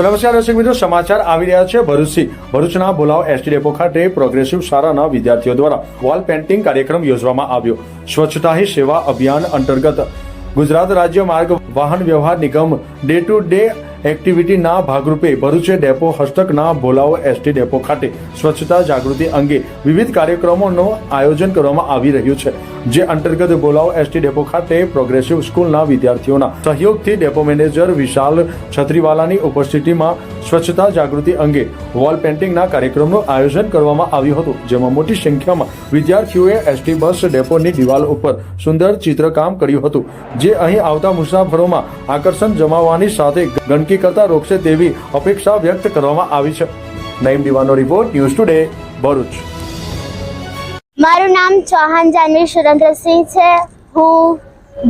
તો નમસ્કાર દર્શક મિત્રો, સમાચાર આવી રહ્યા છે ભરૂચથી. ભરૂચના બોલાવ એસટી ડેપો ખાતે પ્રોગ્રેસિવ શાળાના વિદ્યાર્થીઓ દ્વારા વોલ પેઇન્ટિંગ કાર્યક્રમ યોજવામાં આવ્યો. સ્વચ્છતા હી સેવા અભિયાન અંતર્ગત ગુજરાત રાજ્ય માર્ગ વાહન વ્યવહાર નિગમ ડે ટુ ડે એક્ટિવિટીના ભાગરૂપે ભરૂચ ડેપો હસ્તકના ભોલાઓ એસટી ડેપો ખાતે સ્વચ્છતા જાગૃતિ અંગે વિવિધ કાર્યક્રમોનું આયોજન કરવામાં આવી રહ્યું છે, જે અંતર્ગત બોલાવો એસટી ડેપો ખાતે પ્રોગ્રેસિવ સ્કૂલના વિદ્યાર્થીઓના સહયોગથી ડેપો મેનેજર વિશાલ છત્રીવાલાની ઉપસ્થિતિમાં સ્વચ્છતા જાગૃતિ અંગે વોલ પેઇન્ટિંગના કાર્યક્રમનું આયોજન કરવામાં આવ્યું હતું, જેમાં મોટી સંખ્યામાં વિદ્યાર્થીઓએ એસટી બસ ડેપોની દિવાલ ઉપર સુંદર ચિત્રકામ કર્યું હતું, જે અહીં આવતા મુસાફરોમાં આકર્ષણ જમાવવાની સાથે ગંદકી કરતા રોકશે તેવી અપેક્ષા વ્યક્ત કરવામાં આવી છે. નઈમ દિવાનો રિપોર્ટ ન્યૂઝ ટુડે ભરૂચ. મારું નામ ચૌહાણ જાનવી સુરેન્દ્રસિંહ છે. હું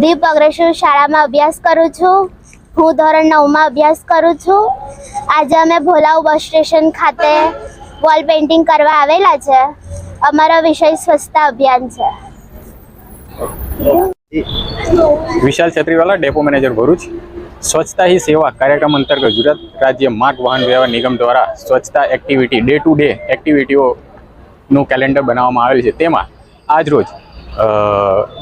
દીપ અગ્રેસર શાળામાં અભ્યાસ કરું છું. હું ધોરણ નવમાં અભ્યાસ કરું છું. આજે અમે ભોલાવ બસ સ્ટેશન ખાતે વોલ પેઇન્ટિંગ કરવા આવેલા છે. અમારો વિષય સ્વચ્છતા અભિયાન છે. Vishal Chhatriwala depot manager Bharuch. સ્વચ્છતા હી સેવા કાર્યક્રમ અંતર્ગત ગુજરાત રાજ્ય માર્ગ વાહન વ્યવહાર નિગમ દ્વારા સ્વચ્છતા એક્ટિવિટી ડે ટુ ડે એક્ટિવિટીઓનું કેલેન્ડર બનાવવામાં આવેલ છે. તેમાં આજરોજ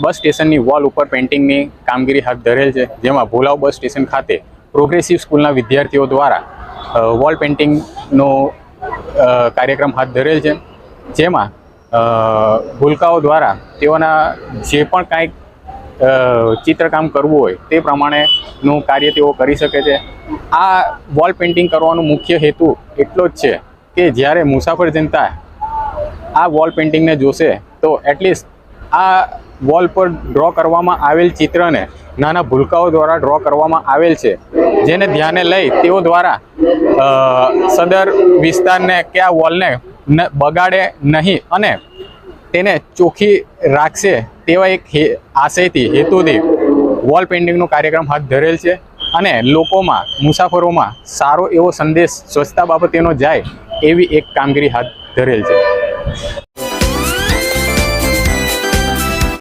બસ સ્ટેશનની વોલ ઉપર પેઇન્ટિંગની કામગીરી હાથ ધરેલ છે. જેમાં ભોલાવ બસ સ્ટેશન ખાતે પ્રોગ્રેસિવ સ્કૂલના વિદ્યાર્થીઓ દ્વારા વોલ પેઇન્ટિંગનો કાર્યક્રમ હાથ ધરેલ છે. જેમાં ભૂલકાઓ દ્વારા તેઓના જે પણ કાંઈક ચિત્રકામ કરવું હોય તે પ્રમાણેનું કાર્ય તેઓ કરી શકે છે. આ વોલ પેઇન્ટિંગ કરવાનો મુખ્ય હેતુ એટલો જ છે કે જ્યારે મુસાફર જનતા આ વોલ પેઇન્ટિંગને જોશે, તો એટલીસ્ટ આ વોલ પર ડ્રો કરવામાં આવેલ ચિત્રને નાના ભૂલકાઓ દ્વારા ડ્રો કરવામાં આવેલ છે. જેને ધ્યાને લઈ તેઓ દ્વારા સદર વિસ્તારને કે આ વોલને બગાડે નહીં અને તેને ચોખ્ખી રાખશે તેવા એક આશયથી, હેતુથી વોલ પેઇન્ટિંગનો કાર્યક્રમ હાથ ધરેલ છે અને લોકોમાં, મુસાફરોમાં સારો એવો સંદેશ સ્વચ્છતા બાબતેનો જાય એવી એક કામગીરી હાથ ધરેલ છે.